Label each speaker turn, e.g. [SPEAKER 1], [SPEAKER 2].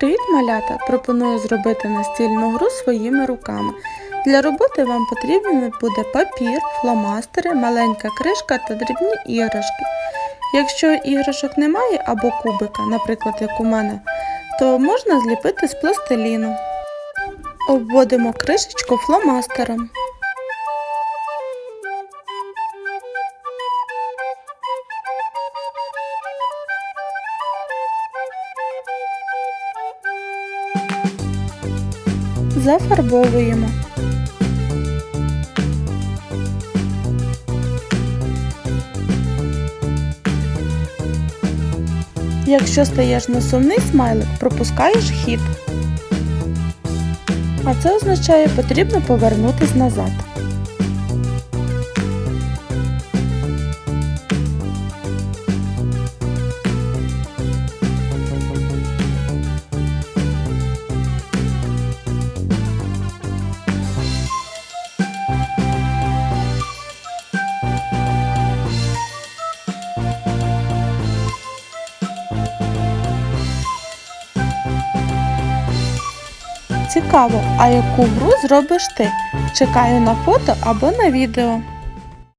[SPEAKER 1] Привіт, малята! Пропоную зробити настільну гру своїми руками. Для роботи вам потрібен буде папір, фломастери, маленька кришка та дрібні іграшки. Якщо іграшок немає або кубика, наприклад, як у мене, то можна зліпити з пластиліну. Обводимо кришечку фломастером. Зафарбовуємо. Якщо стаєш на сумний смайлик, пропускаєш хід. А це означає, потрібно повернутись назад. Цікаво, а яку гру зробиш ти? Чекаю на фото або на відео.